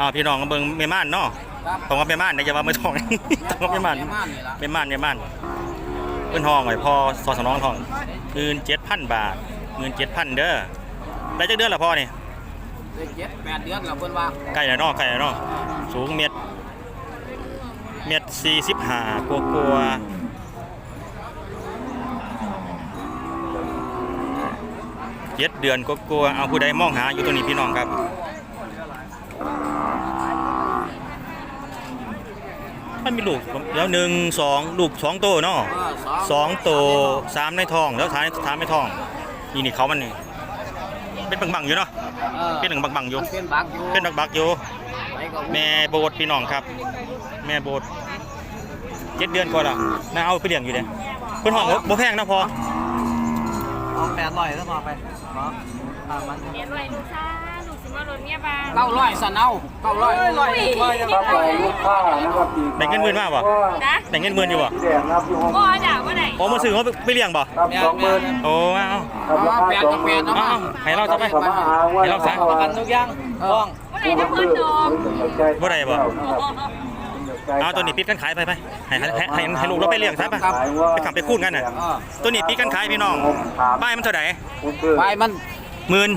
อ้าวพี่น้องก็เบิ่งแม่ม่านเนาะครับต้องว่าแม่ม่านได้จะว่ามือทองต้องว่าแม่ม่านแม่ม่านนี่ล่ะแม่ม่านแม่ม่านเพิ่นห้องไว้พอสอสนองทองเงิน7,000บาทเงิน7,000เด้อได้จักเดือนละพอนี่ได้เจ็ดแปดเดือนแล้วเพิ่นว่าใกล้แล้วเนาะใกล้แล้วเนาะสูงเมตรเมตร45กลัวๆเจ็ดเดือนก็กลัวๆเอาผู้ใดมองหาอยู่ตัวนี้พี่น้องครับ มันมีลูกเดี๋ยวหนึ่งสองลูกสองโตวเนาะเออสองโตวสามในท้องแล้วท้ายท้ายไม่ท้องนี่นี่เขามันนี่เป็นบังๆอยู่เนาะออเป็นหนึ่งบังๆอยู่มันเป็นบักอยู่เป็นบักๆอยู่ไปก็แม่โบดพี่น้องครับ แม่โบดเจ็ดเดือนก่อนละน่าเอาไปเลี้ยงอยู่เด้เพิ่นห้องบ่บ่แพงนะพอเอาแปดร้อยก็พอไปเนาะตามมันเรียนไว้ลูกซ่าลูกสิมารถเมียบ้าน เก้าร้อยสันเอาเก้าร้อยร้อยร้อยยังครับไปลูกค้านะครับอีกได้เงินหมื่นมาบ่นะได้เงินหมื่นอยู่บ่แดงนะครับอยู่ห้องบ่ด่าว่าไหนโอ้มาซื้อเขาไปเลี้ยงบ่ครับสองหมื่นโอ้เอาครับราคาแปดสอกังบหแปมื่ดนเอามาให้เราซะไปเขามาหาว่าให้เราซะประกันทุกอย่างฟ้องว่าไหนจะเพิ่นดอกบ่ได้บ่เอาตัวนี้ปิดกันขายไปไปให้ให้ให้ให้ให้ลูกเราไปเลี้ยงซะไปไปขับไปคูดกันน่ะเออตัวนี้ปิดกันขายพี่น้องป้ายมันเท่าไหร่ไปมัน หมื่น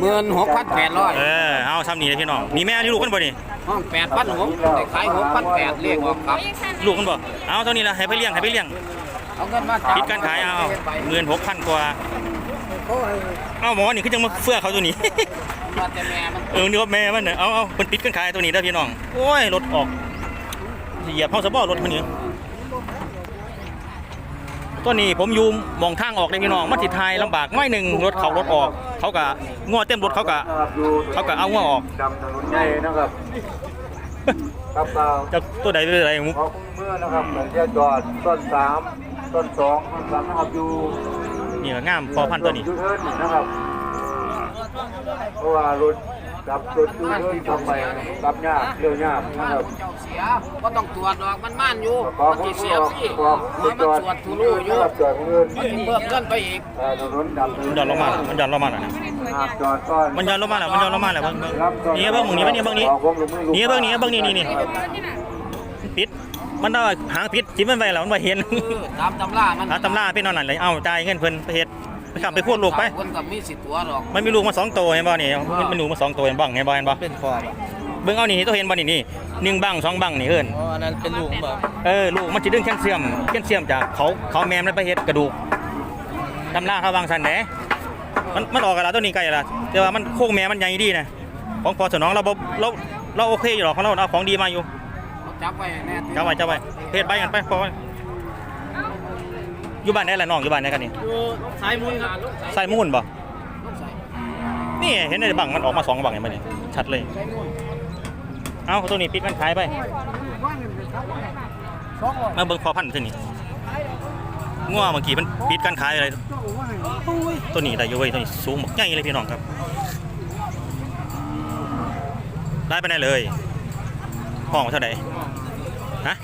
หมื่นหกพันแปดร้อยเออเอาซ้ำนี่เลยพี่น้องนี่แม่นี่ลูกมันบ่นี่ห้องแปดพันหกได้ขายหกพันแปดเรียกว่าครับลูกมันบ่เอาเท่านี้ละให้ไปเลี้ยงให้ไปเลี้ยงเอาเงินมาปิดการขายเอาเงินหกพันกว่าเอาหมอนี่คือจังมาเฟื่อเขาตัวนี้มาแต่แม่มันเออนี่ว่าแม่มันเนี่ยเอาเอาเป็นปิดการขายตัวนี้ได้อพี่น้องโอ้ยรถออกเหยียบเฮาสะบ่รถมันนี่ ตัวนี้ผมอยู่มองทางออกเลยพี่น้องมันสิทายลำบากน้อยหนึ่งรถเขารถออก เขากะง้อเต็มรถเขากะเขาก็เอาหัวออกดำถนนใหญ่นะครับครับเราจะตัวใดตัวใดมุกขอเมื่อนะครับหลังจากจอดต้นสามต้นสองต้นสามนะครับอยู่นี่ก็งามพอพันธุ์ตัวนี้ยูเทิร์นนะครับเพราะว่ารถ กับรถยูเทิร์นทำไปกับยากเร็วยากนะครับเจ้าเสียก็ต้องตรวจดอกมันม่านอยู่ขอมันคุสิณเสียออกสิออกเพราะมันตรวจทุลูอยู่นะครับจอดเงินมันสิเพิ่มเงินไปอีกอ่าถนนดำมันย้อนลงมาแล้วมันย้อนลงมาแล้วนะครับจอดก่อนมันย้อนลงมาแล้วมันย้อนลงมาแล้วเบิ่งเบิ่งนี่เบิ่งหมึงนี่เบิ่งนี่เบิ่งนี่นี่เบิ่งนี่เบิ่งนี่นี่นี่ปิดมันได้หางปิดจิ้มมันไปแล้วมันบ่เห็นเออตามตำรามันหาตำราเป็นเอานั่นเลยเอาจ่ายเงินเพิ่นไปเฮ็ด ไปขับไปพูดลูกไปคนกับมีสิทธิ์ตัวหรอกมันมีลูกมาสองตัวเห็นบ่นี่มันมันลูกมาสองตัวเห็นบ่เห็นบ่เห็นบ่เป็นฟอร์มเบิ่งเอานี่ตัวเห็นบ่นี่นี่หนึ่งบังสองบังนี่เอิ้นอ๋ออันนั้นเป็นลูกแบบเออลูกมันสิดึงแคลเซียมแคลเซียมจากเขาเขาแมมแล้วไปเฮ็ดกระดูกตำราเขาวางซั่นแหนมันมันออกกันแล้วตัวนี้ไกลแล้วแต่ว่ามันโค้งแม่มันใหญ่ดีนะของพอสนองเราบ่เราเราโอเคอยู่หรอกของเราเอาของดีมาอยู่เขาจับไว้แน่จับไว้จับไว้เฮ็ดไปกันไปพอไว้ อยู่บ้านไหนล่ะน้องอยู่บ้านไหนกันนี่อยู่ซ้ายมือครับใส่มูนบ่นี่เห็นในบังมันออกมาสองบังเห็นไหมนี่ชัดเลย เอาตัวนี้ปิดกันขายไป มาเบิ่งพอพันธุ์ตัวนี้งัวเมื่อกี้มันปิดกันขายอะไร ตัวนี้ได้อยู่เว้ยตัวนี้สูงบักใหญ่เลยพี่น้องครับ ได้ไปไหนเลย ห้องเท่าไหร่ฮะ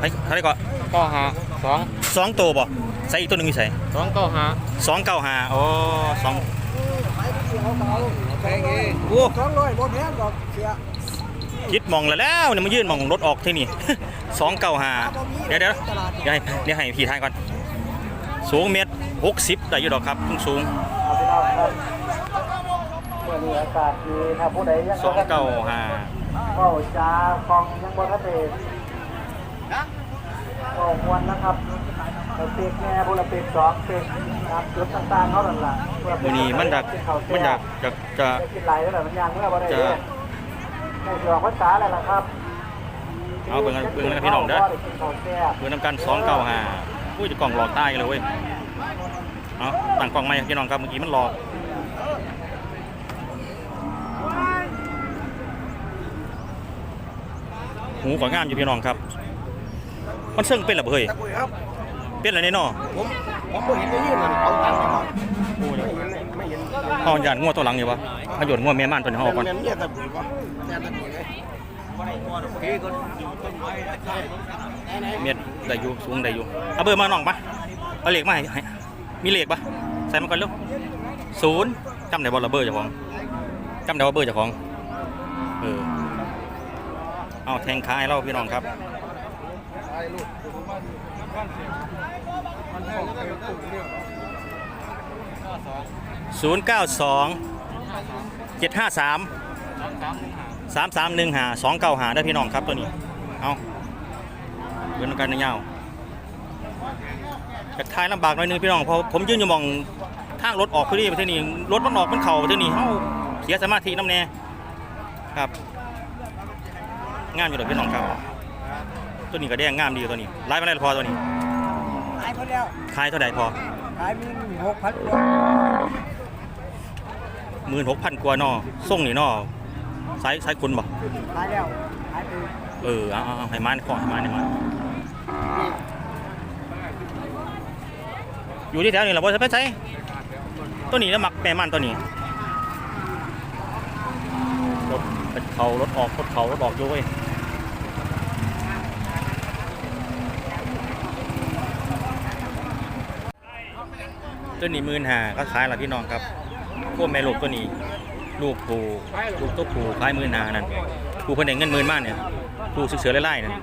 ไปเท่าไหร่ก่อนก็หา สองสองตัวบ่ใส่อีกตัวหนึ่งอยู่ใส่สองก็หาสองเก้าหาโอ้สองแพงเองโอ้สองร้อยบ่แพงดอกเสียคิดมองแล้วแล้วเนี่ยมายื่นมองรถออกที่นี่สองเก้าหาเดี๋ยวเดี๋ยวเดี๋ยวให้เดี๋ยวให้พี่ทายก่อน สูงเมตรหกสิบได้อยู่ดอกครับสูงสูงเมื่อนี้อากาศดีถ้าผู้ใดยังสองเก้าหาเข้าจ้าฟองยังบ่ทันได้ ก็มวนนะครับเราเปีกแง่พวกเราเปีกสองเปีกตามจุดต่างๆเขาหลังหลังมือนี้มันดักมันดักจะจะกินไหลแล้วแหละมันยังเมื่อบ่ได้จะเด้ในเสือภาษาอะไรล่ะครับเอาเบิ่งกันเบิ่งกันพี่น้องเด้อพ่ได้กินข้าวแซ่บเบิ่งนำกันสองเก้าหาอุ้ยจะกล่องหลอกใต้เลยเว้ยเอาตั้งกล่องใหม่พี่น้องครับเมื่อกี้มันหลอกหูก็งามอยู่พี่น้องครับ มันเชิงเป็นเหรอเฮ้ยตะกุยครับ เป็นอะไรเนี่ยเนาะผมผมบ่เห็นได้ยืนเลยเอาตังค์มาโอ้ยไม่เห็นไม่เห็นเอาหยาดงัวตัวหลังนี่วะเอาหยดงัวแม่ม่านตัวนี้เอาออกก่อนเมียตะกุยวะเนี่ยตะกุยเลยโอเคก็อยู่ต้นไม้เม็ดได้อยู่สูงได้อยู่เอาเบอร์มาหน่องปะเอาเหล็กมาให้ให้มีเหล็กปะใส่มาก่อนเร็วศูนย์จำได้บ่ละเบอร์เจ้าของจำได้ว่าเบอร์เจ้าของเออเอาแทงขาให้เราพี่น้องครับ ศูนย์เก้าสองเจ็ดห้าสามสามสามหนึ่งหาสองเก้าหาได้พี่น้องครับตัวนี้ เอาเดินกันยาวจากท้ายลำบากหน่อยนึงพี่น้องเพราะผมยืนอยู่มองทางรถออกคือนี่ไปที่นี่รถมันออกมันเข่าไปที่นี่เฮ้าเสียสมาธิน้ำแน่ครับ งามอยู่เลยพี่น้องครับ ตัวนี้ก็แดงงามดีอยู่ตัวนี้ไล่มาได้พอตัวนี้ขายพอแล้วขายเท่าไหร่พอขายมีหกพันกว่าหมื่นหกพันกว่าเนอส่งนี่เนอสายสายคุณบ่ขายแล้วขายไปเออเอาเอาเอาให้มันขอให้มันให้มันอยู่ที่แถวนี่แหละบ่จะไปใช้ตัวนี้แล้วมักแม่มันตัวนี้รถเขารถออกรถเขารถออกอยู่เว้ย ตัวนี้หมื่นห้าก็ขายละพี่น้องครับพวกแม่ลูกตัวนี้ลูกผูลูกตัวผูขายหมื่นห้านั่นผูเพิ่นได้เงินหมื่นมากเนี่ยผูเสือๆไล่ๆนั่น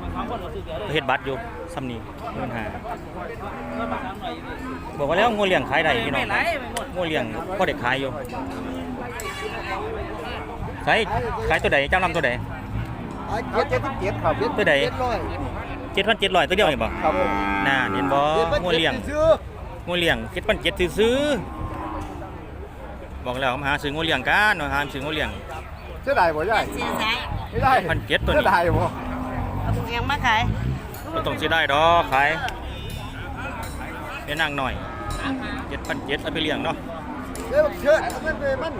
เฮ็ดบัตรอยู่ซ้ำนี้หมื่นห้าบอกว่าแล้วงัวเลี้ยงขายได้พี่น้องครับงัวเลี้ยงพอได้ขายอยู่ขายขายตัวใดเจ้าลำตัวใดขายเจ็ดเจ็ดสิบเจ็ดครับตัวใดเจ็ดร้อยเจ็ดพันเจ็ดร้อยตัวเดียวนี่บ่ครับผมน่าเห็นบ่เจ็ดพันงัวเจ็ดเลี้ยงซื้อ งัวเลี้ยงเจ็ดพันเจ็ดซื้อๆบอกแล้วมาหาซื้องัวเลี้ยงกันมาหาซื้องัวเลี้ยงเสียดายบ่ใหญ่เสียสายไม่ได้พันเจ็ดตัวนี้เสียดายบ่เอาบุกยังมาขายก็ต้องสิได้ดอกขายเป็นนางหน่อยเจ็ดพันเจ็ดเอาไปเลี้ยงเนาะเดี๋ยวเชิดเอาเงินไปมัน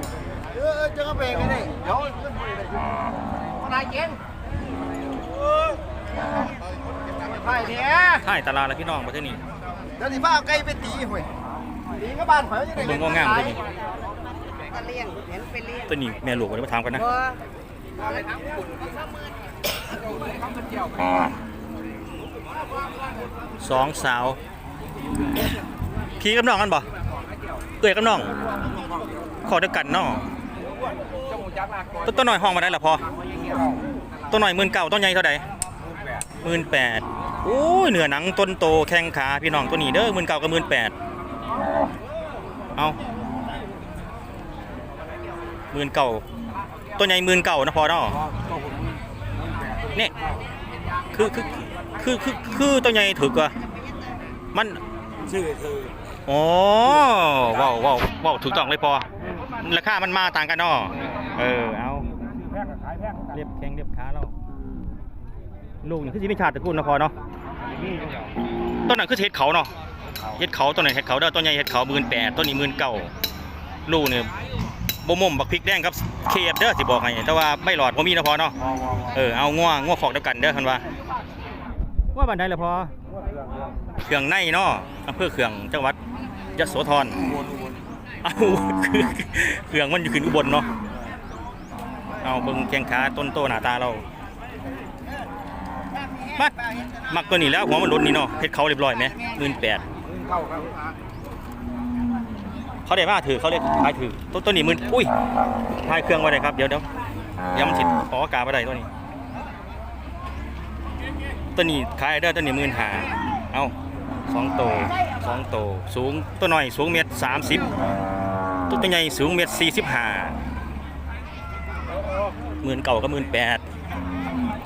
เออเออจะก็แบ่งกันได้เดี๋ยวเงินไปได้อยู่มาได้เก่งไปเนี่ยท่ายตลาดแล้วพี่น้องประเทศนี้ เดี๋ยวสิพาเอาไก่ไปตีห่วยตีก็บ้านข่อยจะได้เบิ่งงามๆตัวนี้ก็เลี้ยงเห็นไปเลี้ยงตัวนี้แม่ลูกวันนี้มาถามกันนะบ่สองสาวพี่กับน้องกันบ่เอื้อยกับน้องขอเดียวกันเนาะตัวตัวหน่อยห้องมาได้ละพอตัวหน่อยหมื่นเก้าตัวใหญ่เท่าไหร่หมื่นแปด โอ้ยเหนือหนังต้นโตแข้งขาพี่น้องตัวนี้เด้อหมื่นเก้ากับหมื่นแปดเอาหมื่นเก้าตัวใหญ่หมื่นเก้านะพอเนาะเนี่ยคือคือคือคือคือตัวใหญ่ถือกว่ามันชื่อคืออ๋อว้าวว้าวว้าวถูกต้องเลยพอราคามันมาต่างกันเนาะเออเอาเรียบแข้งเรียบขาเรา ลูกนี่คือสิมีชาติตระกูลนะพอเนาะต้นนั้นคือเห็ดเขาเนาะเห็ดเขาต้นนั้นเห็ดเขาเด้อต้นใหญ่เห็ดเขาหมื่นแปดต้นนี้หมื่นเก้าลูกเนี่ยบ่มมบักพริกแดงครับเคฟเด้อสิบอกให้แต่ว่าไม่หลอดบ่มีนะพอเนาะเออเอาง่วง่วขอกเดียวกันเด้อคันว่าว่าบันไดละพอเครื่องในเนาะอำเภอเขื่องจังหวัดยโสธรเอาคือเครื่องมันอยู่ขึ้นอุบลเนาะเอาเบิ่งแข้งขาต้นโตหน้าตาเรา มัดมักตัวนี้แล้วหัวมันล้นนี่เนาะเพชรเขาเรียบร้อยไหมหมื่นแปดเขาได้มาถือเขาเลยขายถือต้นต้นนี้หมื่นอุ้ยขายเครื่องไว้เลยครับเดี๋ยวเดี๋ยวเดี๋ยวมันสิอออากาศไปได้ตัวนี้ตัวนี้ขายเด้ตัวนี้หมื่นหาเอาสองโตสองโตสูงตัวหน่อยสูงเมตรสามสิบตัวใหญ่สูงเมตรสี่สิบห้าหมื่นเก่าก็หมื่นแปด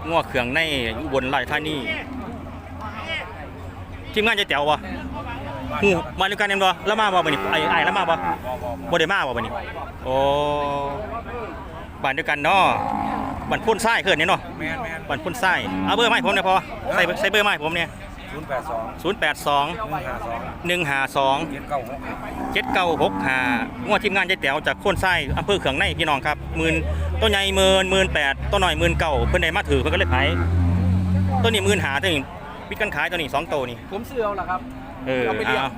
ง้อเครื่องในอยู่บนไร่ท่านี่ทีมงานจะแจ๋ววะหูมาด้วยกันเอ็มบ่แล้วมาบ่บัดนี้ไอ้ไอ้แล้วมาบ่บ่ได้มาบ่บัดนี้โอ้บ้านเดียวกันเนาะบ้านพ่นทรายเขินนี่เนาะแมนแมนบ้านพ่นทรายเอาเบอร์มาให้ผมหน่อยพอใส่ใส่เบอร์มาให้ผมเนี่ย ศูนย์แปดสอง082หนึ่งห้าสอง152 เจ็ดเก้าหก7965งวดทีมงานยายแต๋วจากโคนไส้อำเภอเขืองในพี่น้องครับหมื่นต้นใหญ่หมื่นหมื่นแปดต้นหน่อยหมื่นเก่าเพิ่นได้มาถือเพิ่นก็เลยขายต้นนี้หมื่นหาตัวนี้ปิดกันขายตัวนี้สองตัวนี่ผมซื้อเอาละครับ เออเอาไปเลี้ยง เอา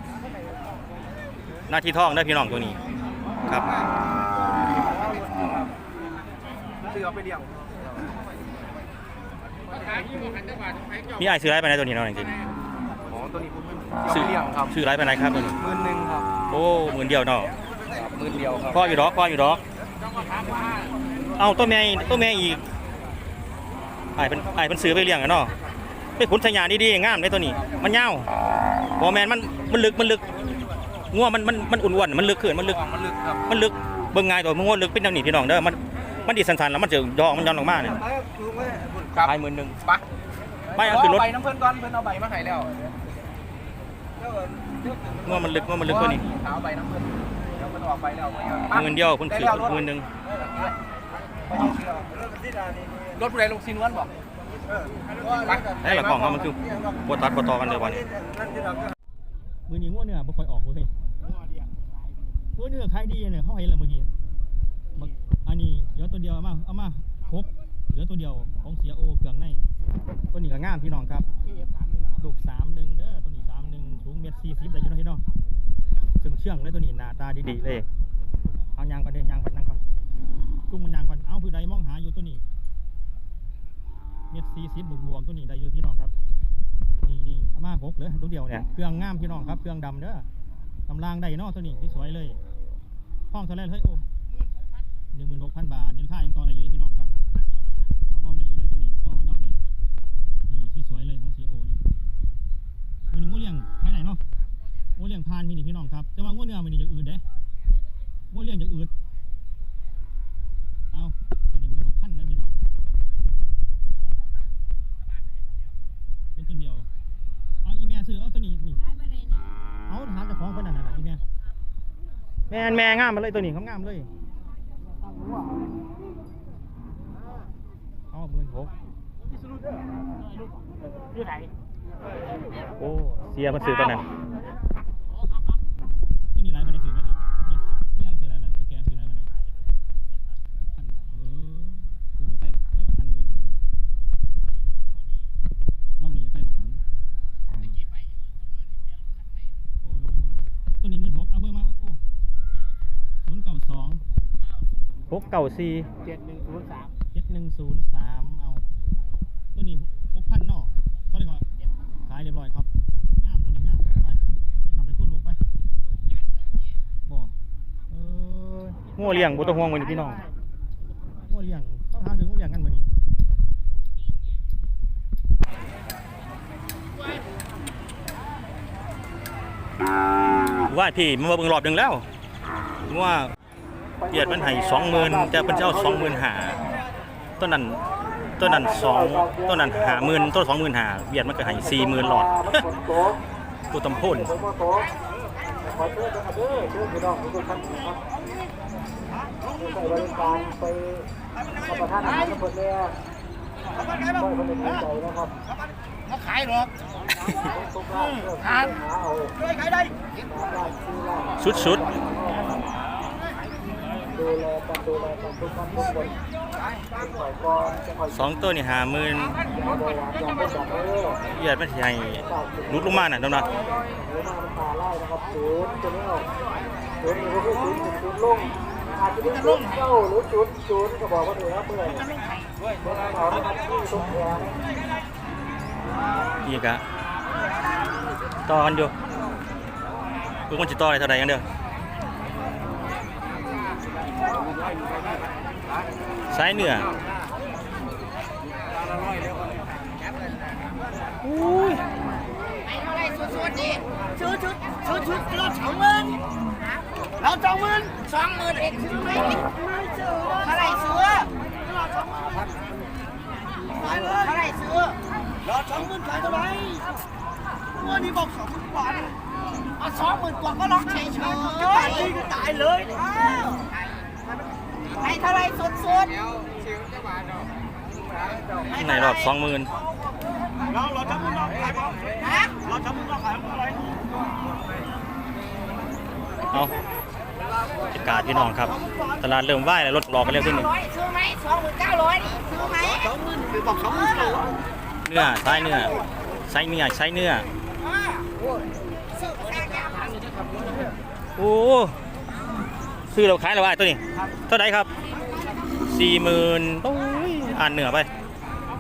หน้าที่ทองได้พี่น้องตัวนี้ครับซื้อเอาไปเลี้ยง มีไอ้ายซื้อไรไปไหนตัวนี้เนาะจริงอ๋อตัวนี้ผมๆซื้อเลี้ยงครับซื้อไรไปไหนครับตัวนี้หมื่นหนึ่งครับโอ้หมื่นเดียวเนาะหมื่นเดียวครับพ่ออยู่ดอกพ่ออยู่ดอกเอาตัวแม่อีกตัวแม่อีกไอ้เป็นไอ้เป็นซื้อไปเลี้ยงกันเนาะไปขุนสยานดีๆงามเลยตัวนี้ มันยาวบอแมนมันมันลึกมันลึกงัวมันมันมันอุ่นๆมันลึกขึ้นมันลึกมันลึกครับมันลึกเบิ่งง่ายตัวมันงัวลึกเป็นแนวนี้พี่น้องเด้อมัน มันดีสันๆแล้วมันจะยองมันย้อนออกมาเนี่ยครับ ขายหมื่นหนึ่งไปไม่เอาขึ้นรถใบน้ำเพิ่นก่อนเพิ่นเอาใบมาให้แล้วงัวมันลึกงัวมันลึกตัวนี้เอาใบน้ำเพิ่นเดี๋ยวเพิ่นออกไปแล้วหมื่นเดียวคุณซื้อหมื่นหนึ่งรถผู้ใดลงซีนวนบอกไปไอ้หลักของเขามันคือปวดตัดปวดต่อกันเลยวันนี้มือนี้งัวเนื้อบ่ค่อยออกเลยงัวเนื้อขายดีเนี่ยเขาเห็นแล้วเมื่อกี้บักอันนี้ เดี๋ยวตัวเดียวเอามาเอามาหกเหลือตัวเดียวของเสียโอเครื่องในตัวนี้ก็งามพี่น้องครับลูกสามหนึ่งเด้อตัวนี้สามหนึ่งสูงเมตรสี่สิบได้อยู่เนาะพี่น้องถึงเชื่องเลยตัวนี้หน้าตาดีๆเลยเอายางก่อนเด้ยางก่อนยางก่อนจุ้งมันยางก่อนเอาผู้ใดมองหาอยู่ตัวนี้เม็ดสี่สิบบวกบวกๆตัวนี้ได้อยู่พี่น้องครับ นี่นี่เอามาหกเลยตัวเดียวเนี่ยเครื่องงามพี่น้องครับเครื่องดำเด้อตำรางได้เนาะตัวนี้สวยๆเลยห้องเท่าไรเฮ้ยโอ้ หนึ่งหมื่นหกพันบาทยังค่ายังต่อได้อยู่พี่น้องครับต่อน้องได้อยู่ไหนตัวนี้ต่อมันเอานี่นี่สวยๆเลยของซีโอนี่ตันี้งูเลี้ยงภายไหนเนาะงูเลี้ยงพานมีนี่พี่น้องครับ แต่ว่างูเนื้อมันนี่อย่างอื่นเด้งูเลี้ยงอย่างอื่นเอาตัวนี้มันหกพันเลยพี่น้องเป็นตัวเดียวเอาอีเมลซื้อเอาตัวนี้นี่เอาถามเจ้าของคนนั้นน่ะอีเมลแม่แม่งามมาเลยตัวนี้เขางามเลย เอาหมื่นหก โอ้เสียมันซื้อตัวนั้นตัวนี้ไรมันได้ซื้อมาดิเนี่ยซื้อไรมันตัวแกซื้อไรมันเนี่ยพันเออคือไปไปมาทันเลยรอบนี้ไปมาทันโอ้ตัวนี้มันหกเอาเบอร์มาโอ้โอ้ศูนย์เก้าสองหกเก้าสี่เจ็ดหนึ่งศูนย์สามเจ็ดหนึ่งศูนย์สามเอาตัวนี้หกพันเนาะเท่าไหร่ก่อนขายเรียบร้อยครับงามตัวนี้งามไปทำไปพูดลูกไปบ่เออ งัวเลี้ยงบุตรห่วงวันนี้พี่น้องงัวเลี้ยงต้องหาถึงงัวเลี้ยงกันวันนี้ว่าพี่มันมาเบิ่งรอบหนึ่งแล้วว่าเกียรติมันให้สองหมื่นจะเป็นเจ้าสองหมื่นหาต้นนั้นต้นนั้นสองต้นนั้นหาหมื่นต้นสองหมื่นหาเบียดมันก็ให้สี่หมื่นหลอดกูตำพ่น ขอเชิญนะครับเด้อเชิญพี่น้องทุกท่านนะครับใส่บริการไปรับประทานอาหารกับคนเนี่ยบ่อยคนเป็นใจนะครับมาขายหรอกทุกร้านเพื่อหาเอาช่วยขายได้ร้านที่ร้านสุดสุดดูแลกันดูแลกันทุกท่านทุกคนปล่อยก่อนจะปล่อยๆสองตัวนี่หาหมื่นยาโบราณยาเป็นแบบเออเบียดมันสิให้ลุดลงมาน่ะตำนะหรือมาตาไล่นะครับศูนย์ตัวนี้เอาศูนย์ก็คือศูนย์ศูนย์ลง อาจจะเป็นศูนย์เก้าหรือศูนย์ศูนย์ก็บอกว่าถือว่าเมื่อยเป็นเขานะครับที่ตรงแขนอีกอะต่อกันอยู่เพิ่งมันจะต่ออะไรเท่าไหร่กันเด้อสายเหนืออุ้ย ชุดนี่ชุดชุดชุดชุดเราสองหมื่นเราสองหมื่นสองหมื่นเอ็กซื้อไหมไม่ซื้อเท่าไหร่ซื้อเราสองหมื่นเท่าไหร่ซื้อรอสองหมื่นขายเท่าไหร่วันนี้บอกสองหมื่นกว่านะเอาสองหมื่นกว่าก็ล็อกเฉยเฉยจะตายจริงก็ตายเลยให้เท่าไหร่สุดสุดในรอบสองหมื่น เราเราทำมึงเราขายบ่ฮะเราทำมึงเราขายเท่าไรเอาจัดการพี่น้องครับ ตลาดเริ่มไหวแล้วรถรอกันเร็วขึ้นหนึ่งร้อยซื้อไหมสองหมื่นเก้าร้อยซื้อไหมสองหมื่นไปบอกสองหมื่นเก้าร้อยเนื้อสายเนื้อใช้เนื้อใช้เนื้อโอ้ซื้อเราขายเราไอ้ตัวนี้เท่าไหร่ครับสี่หมื่นโอ้ยอ่านเหนือไป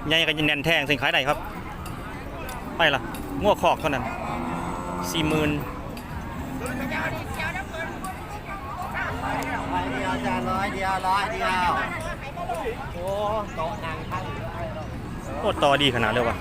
ใหญ่กันยันแน่นแทงสินขายได้ครับ ไปละงัวคอกเท่านั้นสี่หมื่นร้อยเดียวจ้าร้อยเดียวร้อยเดียวโอ้โตะนางทั้งโคตรต่อดีขนาดเลยวะ